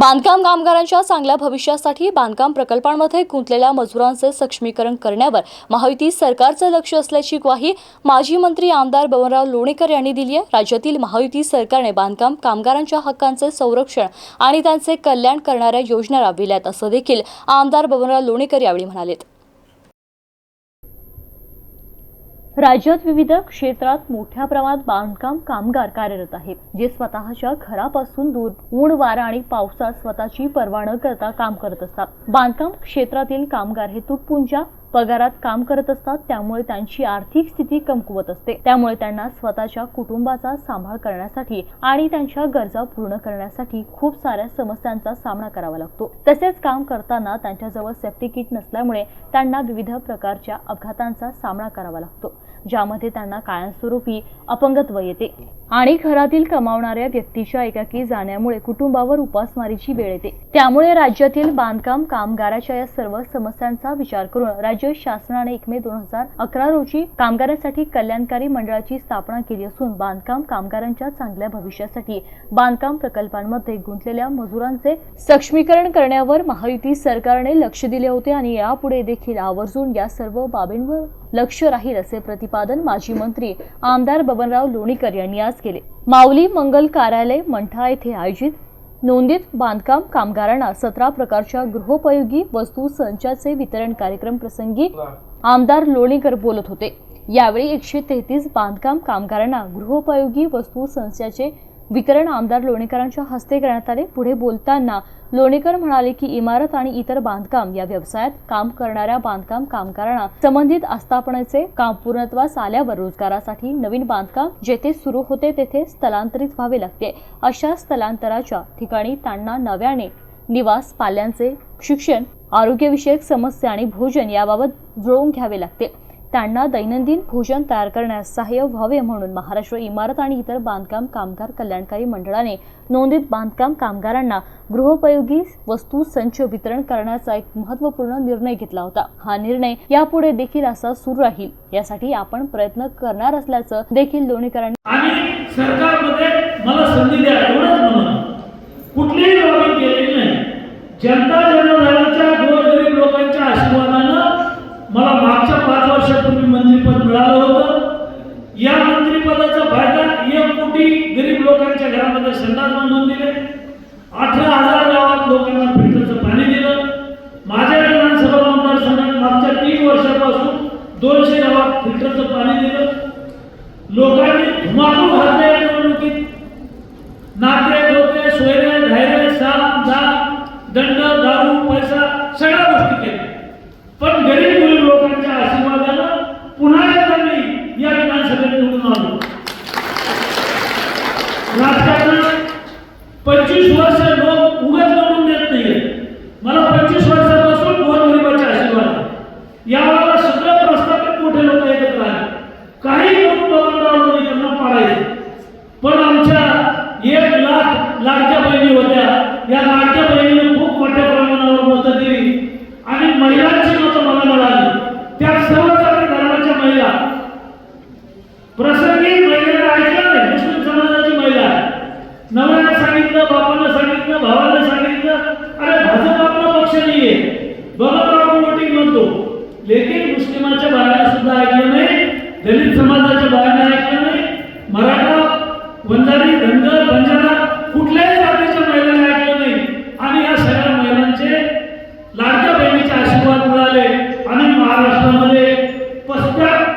बांधकाम कामगारांच्या चांगल्या भविष्यासाठी बांधकाम प्रकल्पांमध्ये गुंतलेल्या मजुरांचे सक्षमीकरण करण्यावर महायुती सरकारचं लक्ष असल्याची ग्वाही माजी मंत्री आमदार बबनराव लोणीकर यांनी दिली आहे. राज्यातील महायुती सरकारने बांधकाम कामगारांच्या हक्कांचे संरक्षण आणि त्यांचे कल्याण करणाऱ्या योजना राबविल्यात असं देखील आमदार बबनराव लोणीकर यावेळी म्हणालेत. राज्यात विविध क्षेत्रात मोठ्या प्रमाणात बांधकाम कामगार कार्यरत आहेत जे स्वतःच्या घरापासून दूर ऊन वारा आणि पावसात स्वतःची पर्वा न करता काम करत असतात. बांधकाम क्षेत्रातील कामगार हे तुटपुंजा पगारात काम करत असतात त्यामुळे त्यांची आर्थिक स्थिती कमकुवत असते. त्यामुळे त्यांना स्वतःच्या कुटुंबाचा सांभाळ करण्यासाठी आणि त्यांच्या गरजा पूर्ण करण्यासाठी खूप साऱ्या समस्यांचा सामना करावा लागतो. तसेच काम करताना त्यांच्याजवळ सेफ्टी किट नसल्यामुळे त्यांना विविध प्रकारच्या अपघातांचा सामना करावा लागतो. ज्यामध्ये त्यांना कायमस्वरूपी अपंगत्व येते. आणि घरातील कमावणाऱ्या व्यक्तीच्या एकाकी जाण्यामुळे कुटुंबावर उपासमारीची वेळ येते. त्यामुळे राज्यातील बांधकाम कामगाराच्या या सर्व समस्यांचा विचार करून राज्य शासनाने एक मे दोन हजार अकरा रोजी कामगारांसाठी कल्याणकारी मंडळाची स्थापना केली असून बांधकाम कामगारांच्या चांगल्या भविष्यासाठी बांधकाम प्रकल्पांमध्ये गुंतलेल्या मजुरांचे सक्षमीकरण करण्यावर महायुती सरकारने लक्ष दिले होते आणि यापुढे देखील आवर्जून या सर्व बाबींवर लक्ष राहील असे प्रतिपादन माजी मंत्री आमदार बबनराव लोणीकर यांनी आज केले. माऊली मंगल कार्यालय मंठा येथे आयोजित नोंदीत बांधकाम कामगारांना सतरा प्रकारच्या गृहोपयोगी वस्तू संचाचे वितरण कार्यक्रम प्रसंगी आमदार लोणीकर बोलत होते. यावेळी एकशे तेहतीस बांधकाम कामगारांना गृहोपयोगी वस्तू संचाचे वितरण आमदार लोणीकरांच्या हस्ते करण्यात आले. पुढे बोलताना लोणीकर म्हणाले की इमारत आणि इतर बांधकाम या व्यवसायात काम करणाऱ्या बांधकाम कामगारांना संबंधित आस्थापनेचे काम पूर्णत्वास आल्यावर रोजगारासाठी नवीन बांधकाम जेथे सुरू होते तेथे स्थलांतरित व्हावे लागते. अशा स्थलांतराच्या ठिकाणी त्यांना नव्याने निवास पाल्यांचे शिक्षण आरोग्यविषयक समस्या आणि भोजन याबाबत जुळवून घ्यावे लागते. त्यांना दैनंदिन भोजन तयार करण्यास सहाय्य व्हावे म्हणून महाराष्ट्र इमारत आणि इतर बांधकाम कामगार कल्याणकारी मंडळाने नोंदीत बांधकाम कामगारांना गृहोपयोगी वस्तू संच वितरण करण्याचा एक महत्त्वपूर्ण निर्णय घेतला होता. हा निर्णय यापुढे देखील असा सुरू राहील. यासाठी आपण प्रयत्न करणार असल्याचं देखील लोणीकरांनी आणि सरकारमध्ये मला संधी द्या एवढंच म्हणून. कुठलीही लॉबिंग केलेली नाही. जनता जनरलच्या गोरगरीब लोकांच्या आशीर्वादानं मला घरामध्ये संडास बांधून दिले अठरा हजार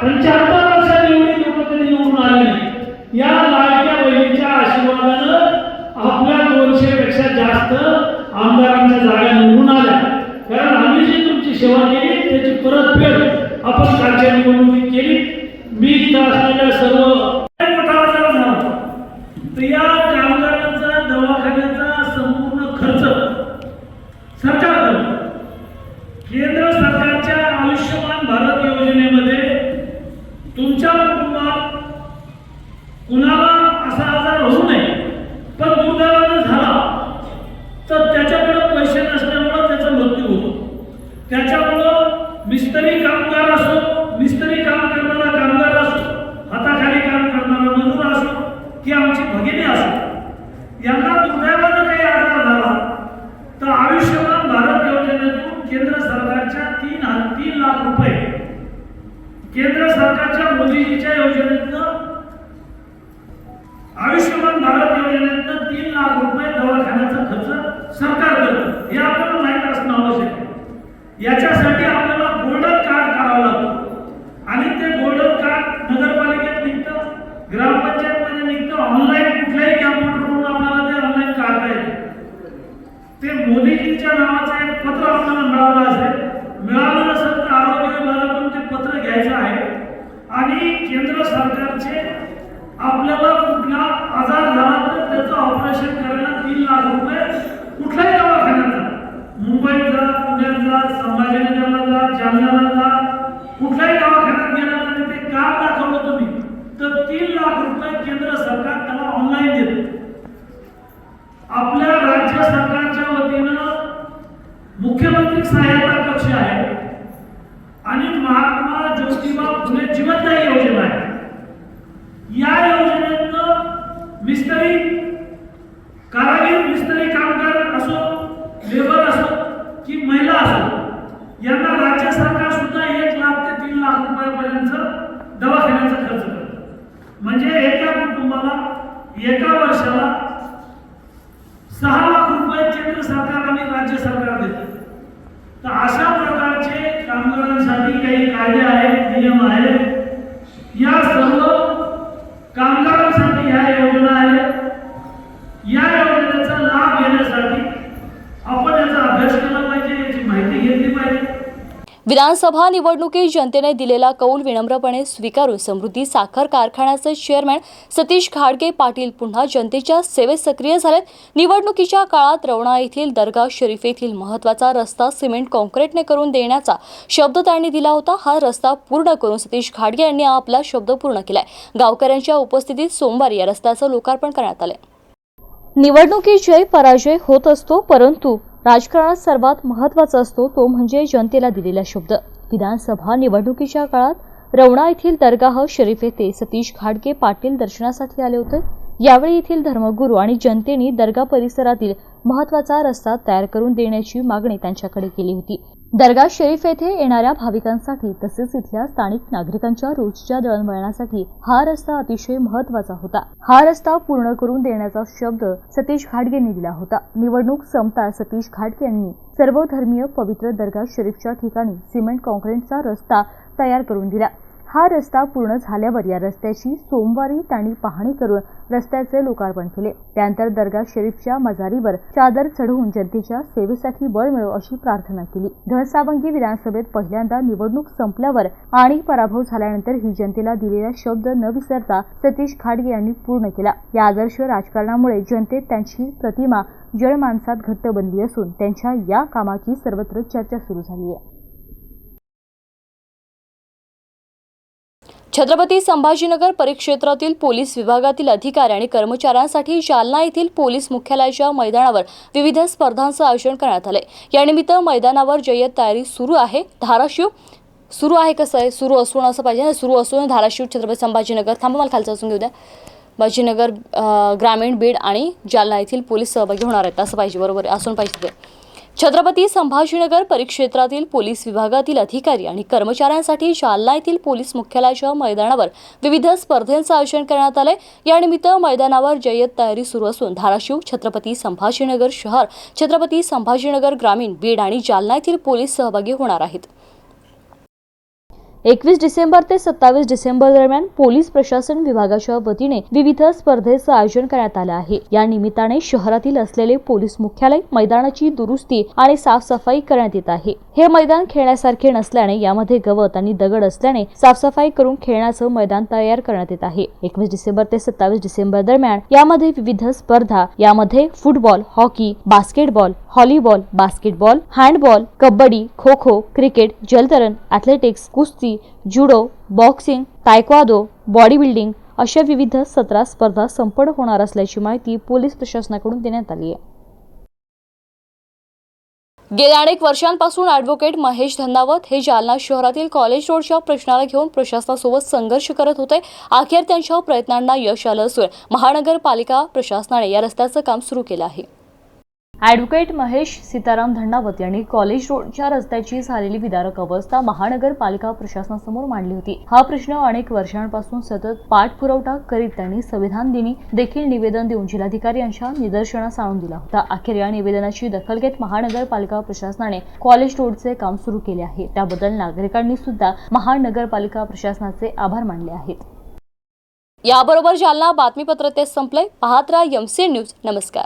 पण चार पाच वर्षांनी एवढे लोक निवडून आले या लाडक्या बहिणीच्या आशीर्वादानं आपल्या दोनशे पेक्षा जास्त आमदारांच्या जागा निवडून आल्या. कारण आम्ही जी तुमची सेवा केली त्याची परतफेड आपण कालच्या निवडणुकीत केली. याच्यासाठी आपल्याला गोल्डन कार्ड काढावं लागतं. आणि ते गोल्डन कार्ड नगरपालिकेत निघतं ग्रामपंचायतमध्ये निघतं ऑनलाईन कुठल्याही कॅम्प्युटरवरून आपल्याला ते ऑनलाईन काढता येतं. ते मोदीजींच्या नावाचं एक पत्र आपल्याला मिळालं असेल. मिळालं नसेल तर आरोग्य विभागातून ते पत्र घ्यायचं आहे. आणि केंद्र सरकारचे आपल्याला रुपये केंद्र सरकार त्याला ऑनलाईन देत. आपल्या राज्य सरकारच्या वतीनं मुख्यमंत्री साहेब कक्ष आहे आणि महात्मा ज्योतिबा फुले जीवनदायी योजना आहे या योजनेतनं मिस्त्री कारागीर मिस्त्री कामगार असो लेबर असो की महिला असो यांना राज्य सरकार सुद्धा एक लाख ते तीन लाख रुपयापर्यंत दवाखान्याचा खर्च करतं म्हणजे एका कुटुंबाला एका वर्षाला सहा लाख रुपये केंद्र सरकार आणि राज्य सरकार देते तर अशा प्रकारचे कामगारांसाठी काही कायदे आहेत नियम आहेत या सर्व कामगारांसाठी ह्या योजना आहेत या योजनेचा लाभ घेण्यासाठी आपण याचा अभ्यास केला पाहिजे याची माहिती घेतली पाहिजे विधानसभा निवडणुकीत जनतेने दिलेला कौल विनम्रपणे स्वीकारून समृद्धी साखर कारखान्याचे चेअरमॅन सतीश खाडगे पाटील पुन्हा जनतेच्या सेवेत सक्रिय झालेत. निवडणुकीच्या काळात रवणा येथील दर्गा शरीफ येथील महत्त्वाचा रस्ता सिमेंट कॉन्क्रीटने करून देण्याचा शब्द त्यांनी दिला होता. हा रस्ता पूर्ण करून सतीश खाडगे यांनी आपला शब्द पूर्ण केलाय. गावकऱ्यांच्या उपस्थितीत सोमवारी या रस्त्याचं लोकार्पण करण्यात आले निवडणुकीत जय पराजय होत असतो परंतु राजकारणात सर्वात महत्त्वाचा असतो तो म्हणजे जनतेला दिलेला शब्द. विधानसभा निवडणुकीच्या काळात रवणा येथील दर्गाह शरीफ येथे सतीश घाडगे पाटील दर्शनासाठी आले होते. यावेळी येथील धर्मगुरू आणि जनतेने दर्गा परिसरातील महत्त्वाचा रस्ता तयार करून देण्याची मागणी त्यांच्याकडे केली होती. दर्गा शरीफ येथे येणाऱ्या भाविकांसाठी तसेच इथल्या स्थानिक नागरिकांच्या रोजच्या दळणवळणासाठी हा रस्ता अतिशय महत्त्वाचा होता. हा रस्ता पूर्ण करून देण्याचा शब्द सतीश घाटगे यांनी दिला होता. निवडणूक संपता सतीश घाटगे यांनी सर्वधर्मीय पवित्र दर्गा शरीफच्या ठिकाणी सिमेंट कॉन्क्रीटचा रस्ता तयार करून दिला. हा रस्ता पूर्ण झाल्यावर या रस्त्याची सोमवारी त्यांनी पाहणी करून रस्त्याचे लोकार्पण केले. त्यानंतर दर्गा शरीफच्या मजारीवर चादर चढवून जनतेच्या सेवेसाठी बळ मिळो अशी प्रार्थना केली. घनसावंगी विधानसभेत पहिल्यांदा निवडणूक संपल्यावर आणि पराभव झाल्यानंतर ही जनतेला दिलेला शब्द न विसरता सतीश खाडगे यांनी पूर्ण केला. या आदर्श राजकारणामुळे जनतेत त्यांची प्रतिमा जळमानसात घट्ट बनली असून त्यांच्या या कामाची सर्वत्र चर्चा सुरू झाली आहे. छत्रपती संभाजीनगर परिक्षेत्रातील पोलीस विभागातील अधिकारी आणि कर्मचाऱ्यांसाठी जालना येथील पोलीस मुख्यालयाच्या मैदानावर विविध स्पर्धांचं आयोजन करण्यात आलंय. यानिमित्त मैदानावर जय्यत तयारी सुरू आहे. धाराशिव सुरू आहे कसं आहे? सुरू असून असं पाहिजे ना? सुरू असून धाराशिव छत्रपती संभाजीनगर थांबा मला खालचं असून घेऊ द्या. संभाजीनगर ग्रामीण बीड आणि जालना येथील पोलीस सहभागी होणार आहेत. असं पाहिजे बरोबर आहे, असून पाहिजे ते. छत्रपती संभाजीनगर परिक्षेत्रातील पोलीस विभागातील अधिकारी आणि कर्मचाऱ्यांसाठी जालना येथील पोलीस मुख्यालयाच्या मैदानावर विविध स्पर्धेचं आयोजन करण्यात आलंय. यानिमित्त मैदानावर जय्यत तयारी सुरू असून धाराशिव छत्रपती संभाजीनगर शहर छत्रपती संभाजीनगर ग्रामीण बीड आणि जालना येथील पोलीस सहभागी होणार आहेत. एकवीस डिसेंबर ते सत्तावीस डिसेंबर दरम्यान पोलीस प्रशासन विभागाच्या वतीने विविध स्पर्धेचं आयोजन करण्यात आलं आहे. या निमित्ताने शहरातील असलेले पोलीस मुख्यालय मैदानाची दुरुस्ती आणि साफसफाई करण्यात येत आहे. हे मैदान खेळण्यासारखे नसल्याने यामध्ये गवत आणि दगड असल्याने साफसफाई करून खेळण्याचं मैदान तयार करण्यात येत आहे. एकवीस डिसेंबर ते सत्तावीस डिसेंबर दरम्यान यामध्ये विविध स्पर्धा यामध्ये football hockey basketball volleyball basketball handball kabaddi kho kho cricket जलतरण ॲथलेटिक्स कुस्ती judo boxing taekwondo body building अशा विविध सतरा स्पर्धा संपन्न होणार असल्याची माहिती पोलीस प्रशासनाकडून देण्यात आली आहे. गेल्या अनेक वर्षांपासून ॲडव्होकेट महेश धन्नावत हे जालना शहरातील कॉलेज रोडच्या प्रश्नाला घेऊन प्रशासनासोबत संघर्ष करत होते. अखेर त्यांच्या प्रयत्नांना यश आलं असून महानगरपालिका प्रशासनाने या रस्त्याचं काम सुरू केलं आहे. ॲडव्होकेट महेश सीताराम धंडावत यांनी कॉलेज रोडच्या रस्त्याची झालेली विदारक अवस्था महानगरपालिका प्रशासनासमोर मांडली होती. हा प्रश्न अनेक वर्षांपासून सतत पाठपुरवठा करीत त्यांनी संविधान दिनी देखील निवेदन देऊन जिल्हाधिकारी यांच्या निदर्शनास आणून दिला होता. अखेर या निवेदनाची दखल घेत महानगरपालिका प्रशासनाने कॉलेज रोडचे काम सुरू केले आहे. त्याबद्दल नागरिकांनी सुद्धा महानगरपालिका प्रशासनाचे आभार मानले आहेत. याबरोबर जालना बातमीपत्र ते संपले पाहत राहा एमसी न्यूज नमस्कार.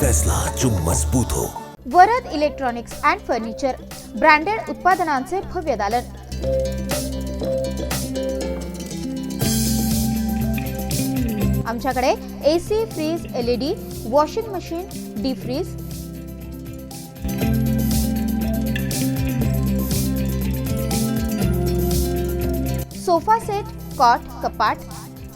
फैसला जो मजबूत हो। Varad electronics and furniture branded उत्पादनांचे भव्य दालन. आमच्याकडे A C fridge L E D washing machine D fridge sofa set cot कपाट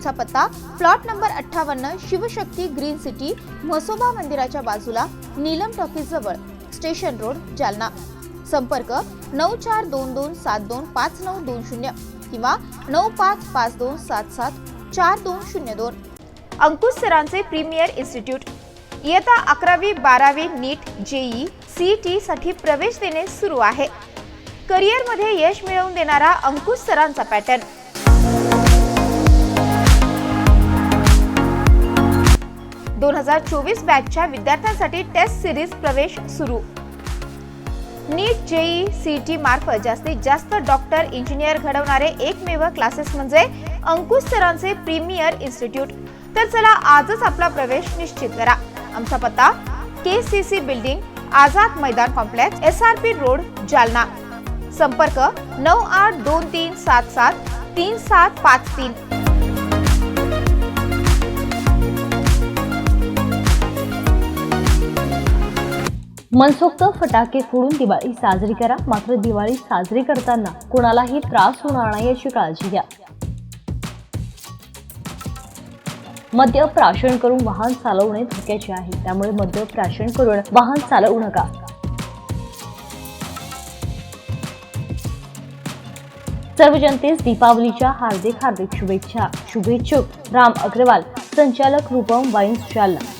आमचा पत्ता प्लॉट नंबर अठ्ठावन्न शिवशक्ती ग्रीन सिटी म्हसोबा मंदिराच्या बाजूला नीलम टॉकीज जवळ स्टेशन रोड जालना. संपर्क नऊ चार दोन दोन सात दोन पाच नऊ दोन शून्य किंवा नऊ पाच पाच दोन सात सात चार दोन शून्य दोन. अंकुश सरांचे प्रीमियर इन्स्टिट्यूट. इयत्ता अकरावी बारावी नीट जेई सी टी साठी प्रवेश देणे सुरू आहे. करिअरमध्ये यश मिळवून देणारा अंकुश सरांचा पॅटर्न. दोन हजार चोवीस बॅचच्या विद्यार्थ्यांसाठी टेस्ट सिरीज प्रवेश सुरू. नीट जेई सी टी मार्फत जास्तीत जास्त डॉक्टर इंजिनियर घडवणारे एकमेव क्लासेस म्हणजे अंकुश सरांचे प्रीमियर इन्स्टिट्यूट तर चला आजच आपला प्रवेश निश्चित करा. आमचा पत्ता K C C building Azad Maidan complex S R P road Jalna. संपर्क नऊ आठ दोन तीन सात सात तीन सात पाच तीन. मनसोक्त फटाके फोडून दिवाळी साजरी करा. मात्र दिवाळी साजरी करताना कोणालाही त्रास होणार नाही याची काळजी घ्या. मद्य प्राशन करून वाहन चालवणे धोक्याचे आहे. त्यामुळे मद्य प्राशन करून वाहन चालवू नका. सर्व जनतेस दीपावलीच्या हार्दिक हार्दिक शुभेच्छा. शुभेच्छुक राम अग्रवाल संचालक रूपम वाईन्स जालना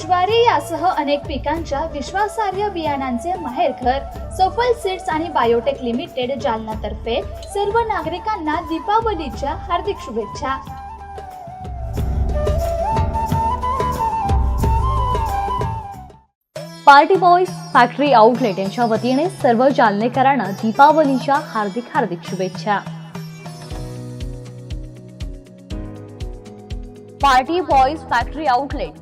ज्वारी यासह अनेक पिकांच्या विश्वासार्ह बियाणांचे माहेरघर सफल सीड्स आणि बायोटेक लिमिटेड जालनातर्फे सर्व नागरिकांना दीपावलीच्या हार्दिक शुभेच्छा. पार्टी बॉयज फॅक्टरी आउटलेट यांच्या वतीने सर्व जालनेकरांना दीपावलीच्या हार्दिक हार्दिक शुभेच्छा. Party boys factory outlet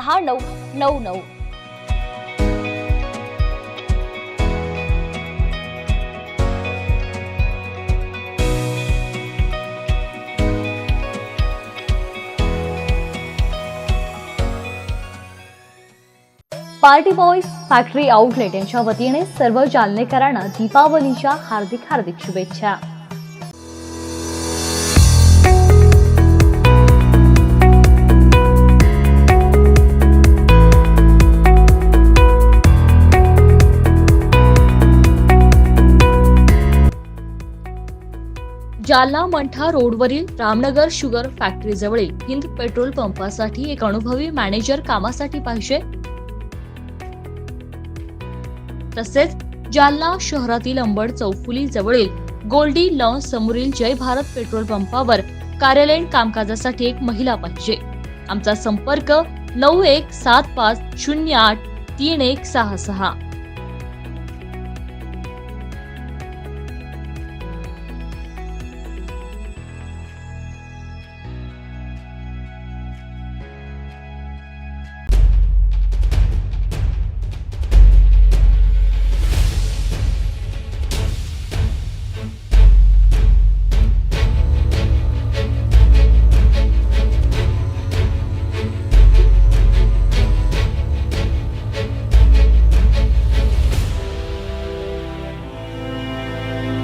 सहा नऊ नऊ नऊ. पार्टी बॉयज फॅक्टरी आउटलेट यांच्या वतीने सर्व जालनेकरांना दीपावलीच्या हार्दिक हार्दिक शुभेच्छा. जालना मंठा रोडवरील रामनगर शुगर फॅक्टरी जवळील हिंद पेट्रोल पंपासाठी एक अनुभवी मॅनेजर कामासाठी पाहिजे. तसेच जालना शहरातील अंबड चौफुली जवळील गोल्डी लॉन्च समोरील जय भारत पेट्रोल पंपावर कार्यालयीन कामकाजासाठी एक महिला पाहिजे. आमचा संपर्क नऊ एक सात पाच शून्य आठ तीन एक सहा सहा.